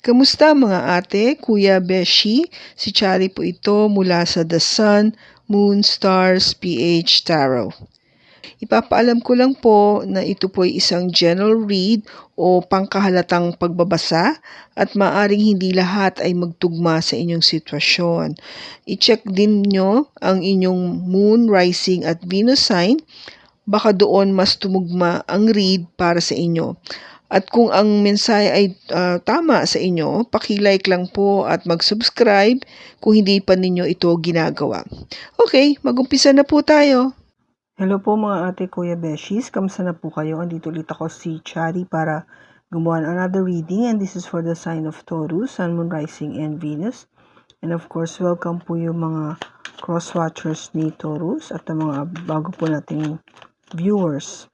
Kamusta mga ate, kuya, beshi? Si Chari po ito mula sa The Sun, Moon, Stars, PH Tarot. Ipapaalam ko lang po na ito po ay isang general read o pangkahalatang pagbabasa at maaring hindi lahat ay magtugma sa inyong sitwasyon. I-check din nyo ang inyong moon, rising at Venus sign. Baka doon mas tumugma ang read para sa inyo. At kung ang mensahe ay ah, tama sa inyo, paki-like lang po at mag-subscribe kung hindi pa ninyo ito ginagawa. Okay, mag-umpisa na po tayo. Hello po mga ate kuya Beshis, kamusta na po kayo? Andito ulit ako si Chari para gumawa another reading and this is for the sign of Taurus, Sun, Moon, Rising, and Venus. And of course, welcome po yung mga cross-watchers ni Taurus at ang mga bago po nating viewers.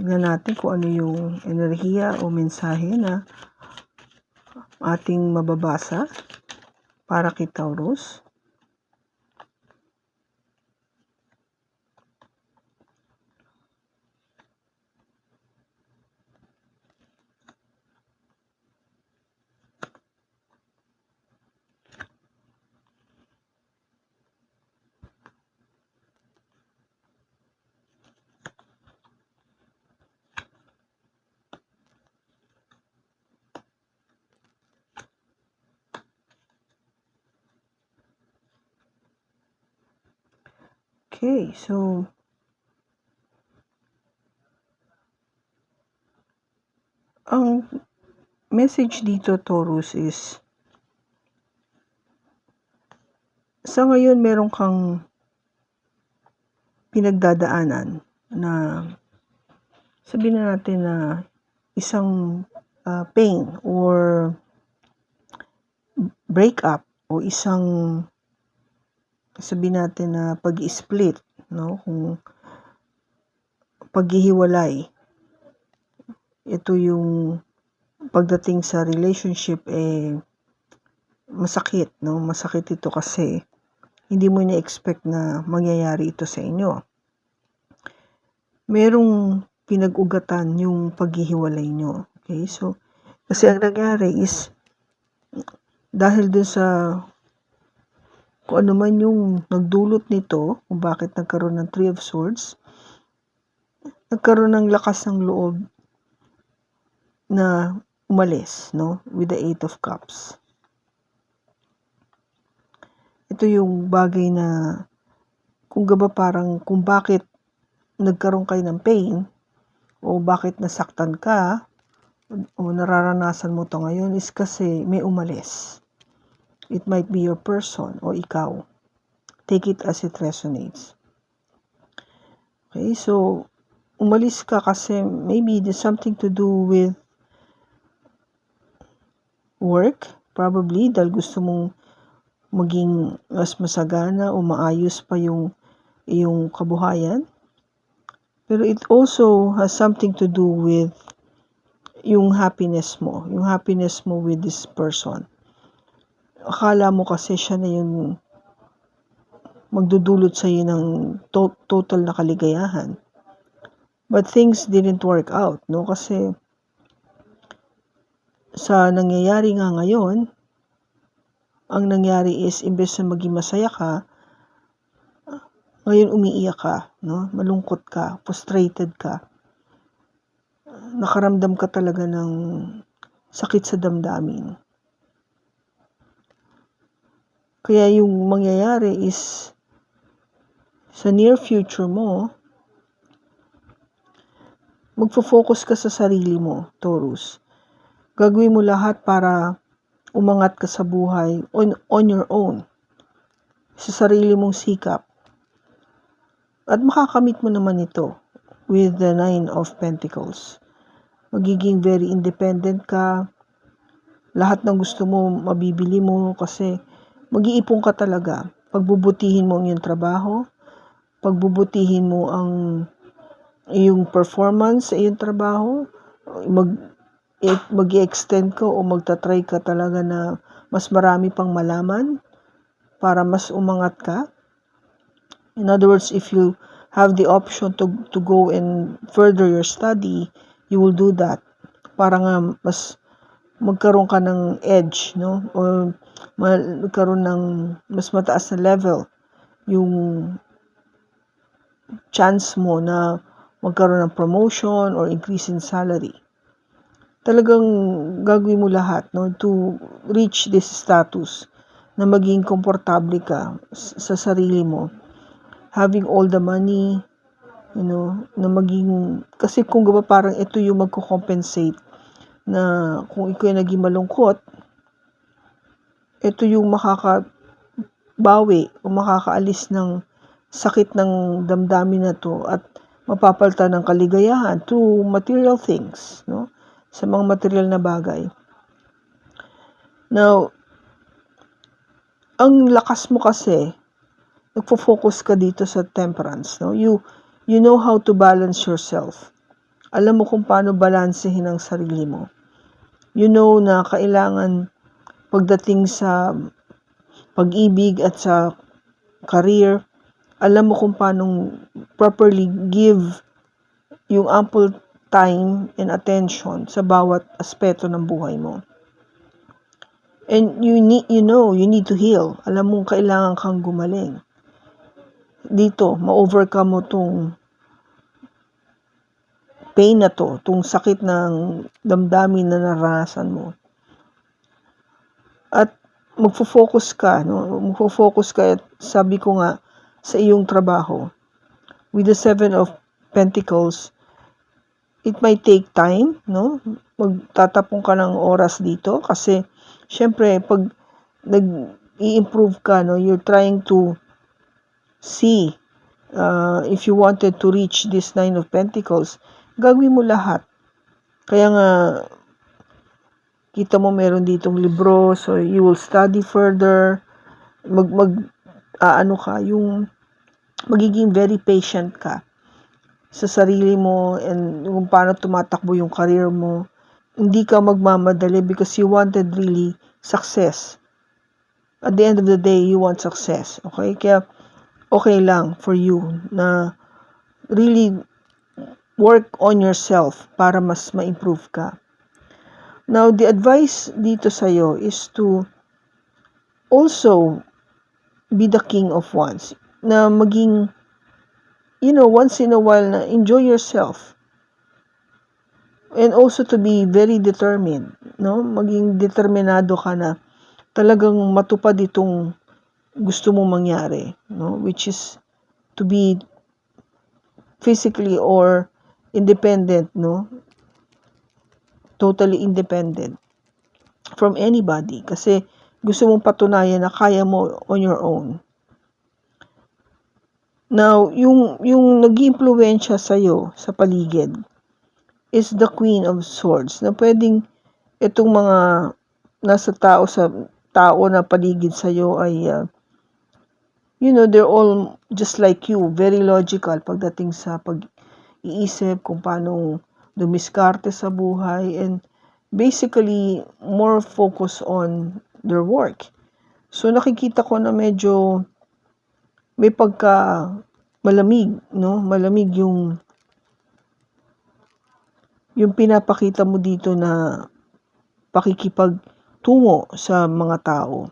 Tingnan natin kung ano yung enerhiya o mensahe na ating mababasa para kay Taurus. Okay, so ang message dito Taurus is sa ngayon meron kang pinagdadaanan na sabihin na natin na isang ah, pain or breakup o isang sabihin natin na pag-split, no? Kung paghihiwalay. Ito yung pagdating sa relationship eh masakit, no? Masakit ito kasi hindi mo na-expect na mangyayari ito sa inyo. Merong pinag-ugatan yung paghihiwalay nyo. Okay? So, kasi ang nangyari is dahil dun sa kung ano man yung nagdulot nito, kung bakit nagkaroon ng Three of Swords, nagkaroon ng lakas ng loob na umalis, no? With the Eight of Cups. Ito yung bagay na kung gaba parang kung bakit nagkaroon kayo ng pain o bakit nasaktan ka o nararanasan mo to ngayon is kasi may umalis. It might be your person o ikaw. Take it as it resonates. Okay, so umalis ka kasi maybe there's something to do with work, probably, dahil gusto mong maging mas masagana o maayos pa yung iyong kabuhayan. Pero it also has something to do with yung happiness mo, yung happiness mo with this person. Akala mo kasi siya na yung magdudulot sa iyo ng to- total na kaligayahan. But things didn't work out, no? Kasi sa nangyayari nga ngayon, ang nangyari is imbes na maging masaya ka, ngayon umiiyak ka, no? Malungkot ka, frustrated ka. Nakaramdam ka talaga ng sakit sa damdamin. Kaya yung mangyayari is sa near future mo, magfo-focus ka sa sarili mo, Taurus. Gagawin mo lahat para umangat ka sa buhay on, on your own. Sa sarili mong sikap. At makakamit mo naman ito with the Nine of Pentacles. Magiging very independent ka. Lahat ng gusto mo, mabibili mo kasi mag-iipon ka talaga. Pagbubutihin mo ang iyong trabaho, pagbubutihin mo ang iyong performance sa iyong trabaho, mag mag extend ka o magta-try ka talaga na mas marami pang malaman para mas umangat ka. In other words, if you have the option to, to go and further your study, you will do that. Para nga mas magkaroon ka ng edge, no? O magkaroon ng mas mataas na level yung chance mo na magkaroon ng promotion or increase in salary. Talagang gagawin mo lahat no, to reach this status na maging komportable ka sa sarili mo. Having all the money, you know, na maging, kasi kung gaba parang ito yung magko-compensate na kung ikaw ay naging malungkot, ito yung makakabawi o makakaalis ng sakit ng damdamin na to at mapapalitan ng kaligayahan through material things, no? Sa mga material na bagay. Now, ang lakas mo kasi, nagfo-focus ka dito sa temperance, no? You, you know how to balance yourself. Alam mo kung paano balansehin ang sarili mo. You know na kailangan pagdating sa pag-ibig at sa career, alam mo kung paano properly give yung ample time and attention sa bawat aspeto ng buhay mo. And you need, you know, you need to heal. Alam mo, kailangan kang gumaling. Dito, ma-overcome mo tong pain na to, tong sakit ng damdamin na naranasan mo. Magfo-focus ka, no? Magfo-focus ka, sabi ko nga, sa iyong trabaho. With the Seven of Pentacles, it might take time, no? Magtatapong ka ng oras dito kasi syempre pag nag-i-improve ka, no, you're trying to see uh, if you wanted to reach this Nine of Pentacles, gagawin mo lahat. Kaya nga kita mo meron ditong libro, so you will study further, mag mag aano ka, yung magiging very patient ka sa sarili mo and kung paano tumatakbo yung career mo. Hindi ka magmamadali because you wanted really success. At the end of the day, you want success. Okay? Kaya okay lang for you na really work on yourself para mas ma-improve ka. Now, the advice dito sa'yo is to also be the king of wands. Na maging, you know, once in a while na enjoy yourself. And also to be very determined, no? Maging determinado ka na talagang matupad itong gusto mong mangyari, no? Which is to be physically or independent, no? Totally independent from anybody kasi gusto mong patunayan na kaya mo on your own. Now, yung, yung nag sa sa'yo sa paligid is the Queen of Swords na pwedeng itong mga nasa tao sa tao na paligid sa'yo ay uh, you know, they're all just like you, very logical pagdating sa pag-iisip kung paano dumiskarte sa buhay and basically more focus on their work. So nakikita ko na medyo may pagka malamig, no? Malamig yung yung pinapakita mo dito na pakikipagtungo sa mga tao.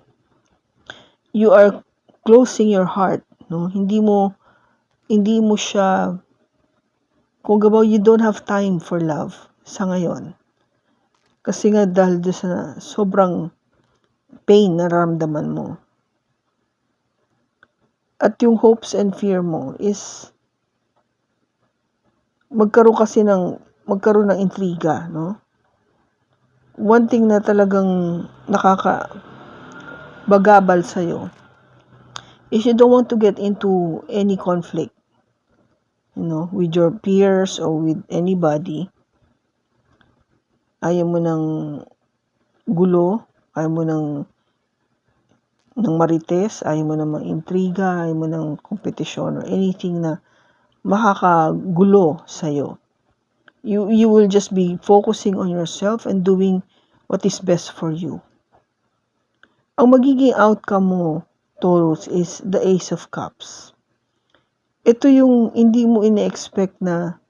You are closing your heart, no? Hindi mo hindi mo siya kung gabaw you don't have time for love sa ngayon. Kasi nga dahil sa sobrang pain na ramdaman mo. At yung hopes and fear mo is magkaroon kasi ng magkaroon ng intriga, no? One thing na talagang nakaka bagabal sa'yo is you don't want to get into any conflict, you know, with your peers or with anybody. Ayaw mo ng gulo, ayaw mo ng ng marites, ayaw mo ng mga intriga, ayaw mo ng kompetisyon or anything na makakagulo sa'yo. You, you will just be focusing on yourself and doing what is best for you. Ang magiging outcome mo, Taurus, is the Ace of Cups. Ito yung hindi mo ine-expect na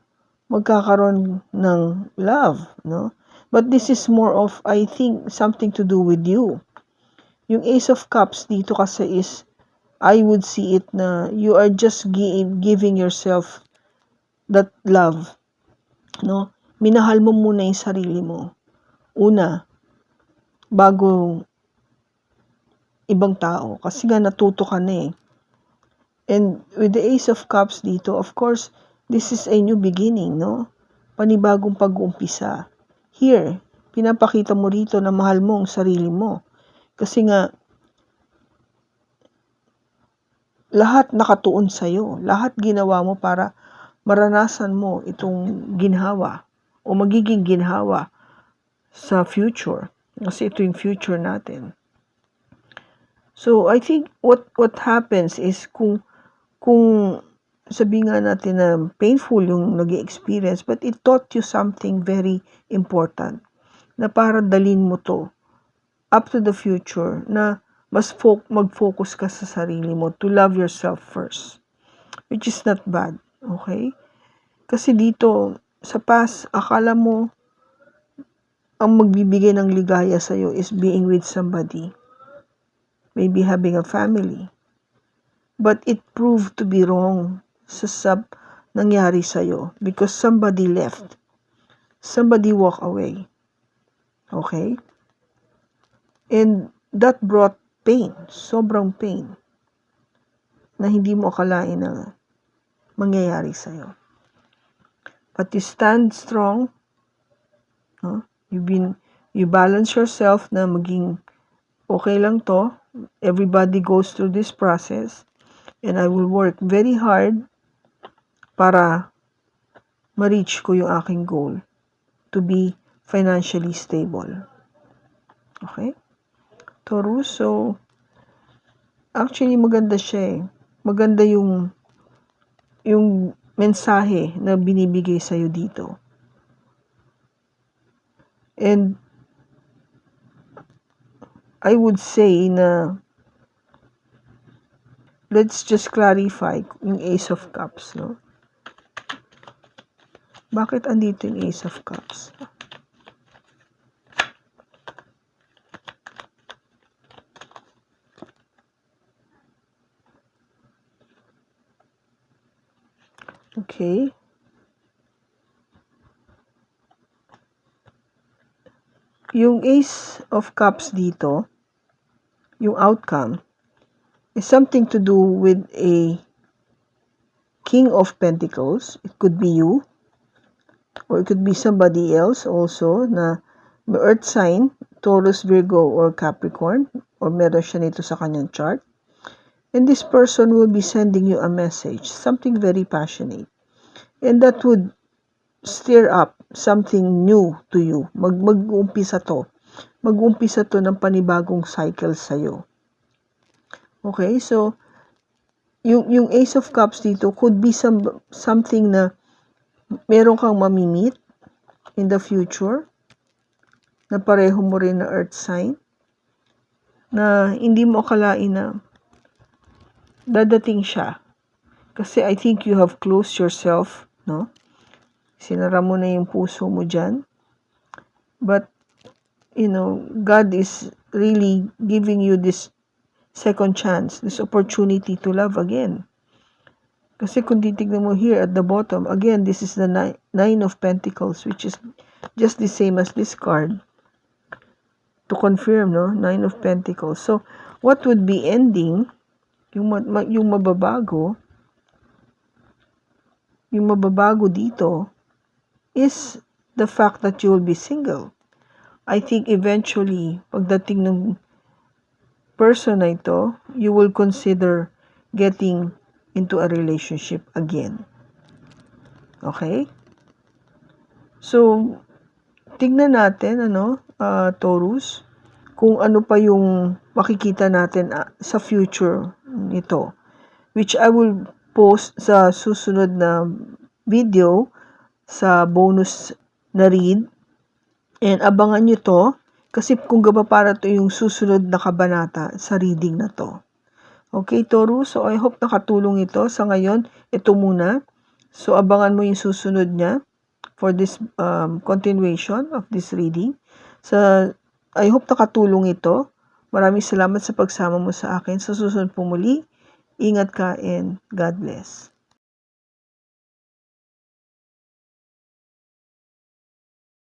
magkakaroon ng love, no? But this is more of, I think, something to do with you. Yung Ace of Cups dito kasi is, I would see it na you are just gi- giving yourself that love. No? Minahal mo muna yung sarili mo. Una, bago ibang tao. Kasi nga natuto ka na eh. And with the Ace of Cups dito, of course, this is a new beginning, no? Panibagong pag-uumpisa. Here, pinapakita mo rito na mahal mo ang sarili mo. Kasi nga, lahat nakatuon sa'yo. Lahat ginawa mo para maranasan mo itong ginhawa o magiging ginhawa sa future. Kasi ito yung future natin. So, I think what what happens is kung kung sabi nga natin na painful yung nag experience but it taught you something very important na para dalin mo to up to the future na mas fo- mag-focus ka sa sarili mo to love yourself first which is not bad okay? Kasi dito sa past akala mo ang magbibigay ng ligaya sa'yo is being with somebody maybe having a family but it proved to be wrong sa sub nangyari sa'yo because somebody left. Somebody walk away. Okay? And that brought pain, sobrang pain, na hindi mo akalain na mangyayari sa'yo. But you stand strong. No? You've been, you balance yourself na maging okay lang to. Everybody goes through this process. And I will work very hard para ma-reach ko yung aking goal to be financially stable. Okay? Taurus, so actually maganda siya eh. Maganda yung yung mensahe na binibigay sa'yo dito. And I would say na let's just clarify yung Ace of Cups, no? Bakit andito yung Ace of Cups? Okay. Yung Ace of Cups dito, yung outcome, is something to do with a King of Pentacles. It could be you. Or it could be somebody else also na earth sign, Taurus, Virgo, or Capricorn. Or meron siya nito sa kanyang chart. And this person will be sending you a message. Something very passionate. And that would stir up something new to you. Mag mag-uumpisa to. Mag-uumpisa to ng panibagong cycle sa'yo. Okay, so yung yung Ace of Cups dito could be some something na meron kang mamimit in the future na pareho mo rin na earth sign na hindi mo akalain na dadating siya. Kasi I think you have closed yourself, no? Sinara mo na yung puso mo dyan. But, you know, God is really giving you this second chance, this opportunity to love again. Kasi kung titignan mo here at the bottom, again, this is the nine, nine of pentacles, which is just the same as this card. To confirm, no? Nine of pentacles. So, what would be ending, yung, ma- yung mababago, yung mababago dito, is the fact that you will be single. I think eventually, pagdating ng person na ito, you will consider getting into a relationship again. Okay? So, tignan natin, ano, uh, Taurus, kung ano pa yung makikita natin uh, sa future nito. Which I will post sa susunod na video sa bonus na read. And abangan nyo to kasi kung gaba para to yung susunod na kabanata sa reading na to. Okay, Toru? So, I hope nakatulong ito. Sa ngayon, ito muna. So, abangan mo yung susunod niya for this um, continuation of this reading. So, I hope nakatulong ito. Maraming salamat sa pagsama mo sa akin. Sa susunod po muli, ingat ka and God bless.